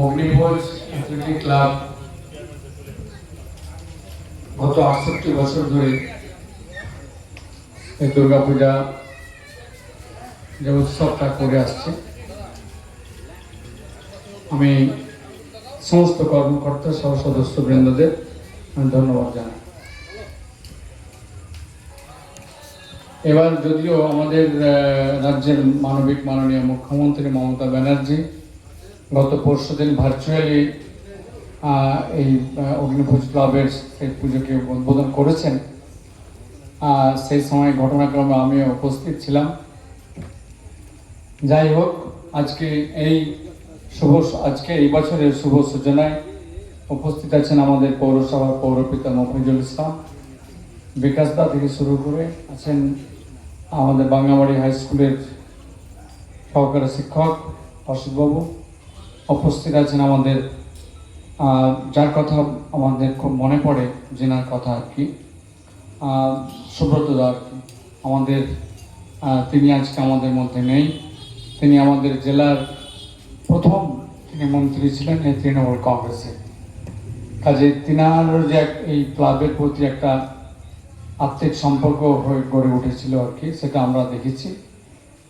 অগ্নিভোজ athletic club গত আটষট্টি বছর ধরে এই দুর্গাপূজা যে উৎসবটা করে আসছে, আমি সমস্ত কর্মকর্তা সহ সদস্যবৃন্দদের আমি ধন্যবাদ জানাই। এবার যদিও আমাদের রাজ্যের মানবিক, মাননীয় মুখ্যমন্ত্রী মমতা ব্যানার্জি গত পরশু দিন ভার্চুয়ালি এই অগ্নিভোজ ক্লাবের সেই পুজোকে উদ্বোধন করেছেন। সেই সময় ঘটনাক্রমে আমি উপস্থিত ছিলাম। যাই হোক, আজকে এই শুভ, আজকে এই বছরের শুভ সূচনায় উপস্থিত আছেন আমাদের পৌরসভার পৌরপিতা মফিজুল ইসলাম। বিকাশদা থেকে শুরু করে আছেন আমাদের বাংলাবাড়ি হাই স্কুলের সহকারী শিক্ষক অসিতবাবু উপস্থিত আছেন আমাদের যার কথা আমাদের খুব মনে পড়ে, জেনার কথা আর কি। সুব্রত দা আর কি। আমাদের তিনি আজকে আমাদের মধ্যে নেই। তিনি আমাদের জেলার প্রথম তিনি মন্ত্রী ছিলেন, এই তৃণমূল কংগ্রেসে। কাজে তিনার যে এই ক্লাবের প্রতি একটা আত্মিক সম্পর্ক হয়ে গড়ে উঠেছিল আর কি, সেটা আমরা দেখেছি।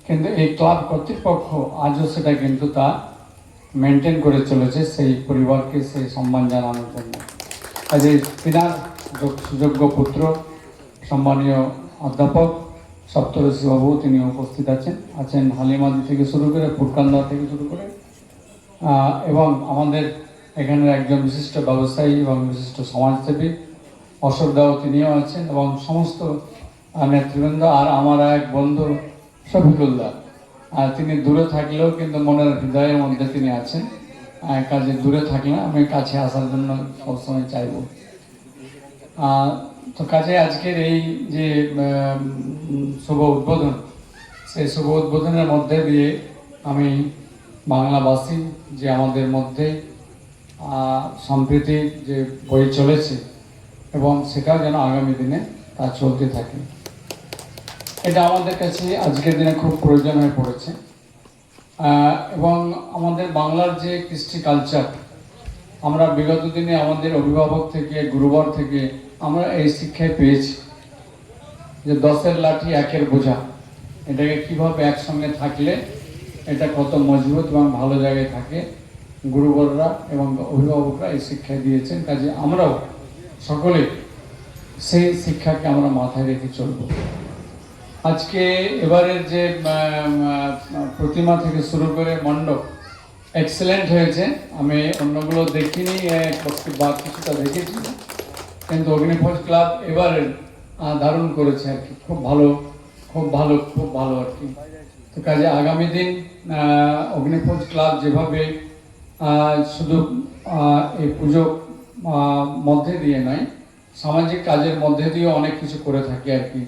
কিন্তু এই ক্লাব কর্তৃপক্ষ আজও সেটা কিন্তু তা মেনটেন করে চলেছে সেই পরিবারকে সেই সম্মান জানানোর জন্য। কাজে তিনার যোগ- সুযোগ্য পুত্র, সম্মানীয় অধ্যাপক সপ্তরশী বাবু, তিনি উপস্থিত আছেন। আছেন হালিমাদি থেকে শুরু করে ফুরকান্দা থেকে শুরু করে এবং আমাদের এখানের একজন বিশিষ্ট ব্যবসায়ী এবং বিশিষ্ট সমাজসেবী অশোক দাও, তিনিও আছেন, এবং সমস্ত নেতৃবৃন্দ আর আমার এক বন্ধু শফিকুল্লাহ তিনি দূরে থাকলেও কিন্তু মনের হৃদয়ের মধ্যে তিনি আছেন। কাজে দূরে থাকলে আমি কাছে আসার জন্য সবসময় চাইব। তো কাজে আজকের এই যে শুভ উদ্বোধন সেই শুভ উদ্বোধনের মধ্যে দিয়ে আমি বাংলাভাষী যে আমাদের মধ্যে আহ, সম্প্রীতি যে বই চলেছে এবং সেটাও যেন আগামী দিনে তা চলতে থাকে। এটা আমাদের কাছে আজকের দিনে খুব প্রয়োজন হয়ে পড়েছে। এবং আমাদের বাংলার যে কৃষ্টি কালচার আমরা বিগত দিনে আমাদের অভিভাবক থেকে, গুরুবার থেকে আমরা এই শিক্ষায় পেয়েছি যে দশের লাঠি একের বোঝা। এটাকে কীভাবে একসঙ্গে থাকলে এটা কত মজবুত এবং ভালো জায়গায় থাকে, গুরুবররা এবং অভিভাবকরা এই শিক্ষা দিয়েছেন। কাজে আমরাও সকলে সেই শিক্ষাকে আমরা মাথায় রেখে চলব। আজকে এবারের যে প্রতিমা থেকে শুরু করে মণ্ডপ এক্সেলেন্ট হয়েছে। আমি অন্যগুলো দেখিনি বা কিছুটা দেখেছি। কিন্তু অগ্নিভোজ ক্লাব এবারে আহ, দারুণ করেছে আর কি। খুব ভালো খুব ভালো খুব ভালো আর কি। তো কাজে আগামী দিন অগ্নিভোজ ক্লাব যেভাবে শুধু এই পুজো মধ্যে দিয়ে নয় সামাজিক কাজের মধ্যে দিয়ে অনেক কিছু করে থাকে আর কি।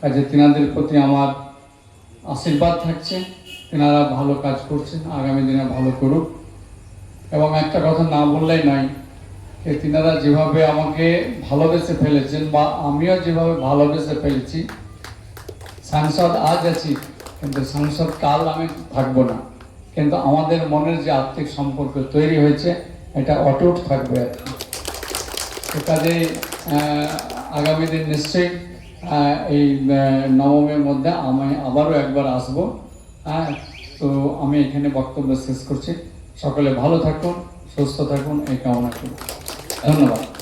কাজে তিনাদের প্রতি আমার আশীর্বাদ থাকছে, তেনারা ভালো কাজ করছেন, আগামী দিনে ভালো করুক। এবং একটা কথা না বললেই নয় যে তিনারা যেভাবে আমাকে ভালোবেসে ফেলেছেন বা আমিও যেভাবে ভালোবেসে ফেলেছি, সাংসদ আজ আছি, কিন্তু সাংসদ কাল আমি থাকব না। কিন্তু আমাদের মনের যে আর্থিক সম্পর্ক তৈরি হয়েছে, এটা অটুট থাকবে। আর কি কাজে আগামী দিন নিশ্চয়ই এই নবমের মধ্যে আমি আবারও একবার আসব। হ্যাঁ তো আমি এখানে বক্তব্য শেষ করছি। সকলে ভালো থাকুন, সুস্থ থাকুন, এই কামনা করি। ধন্যবাদ।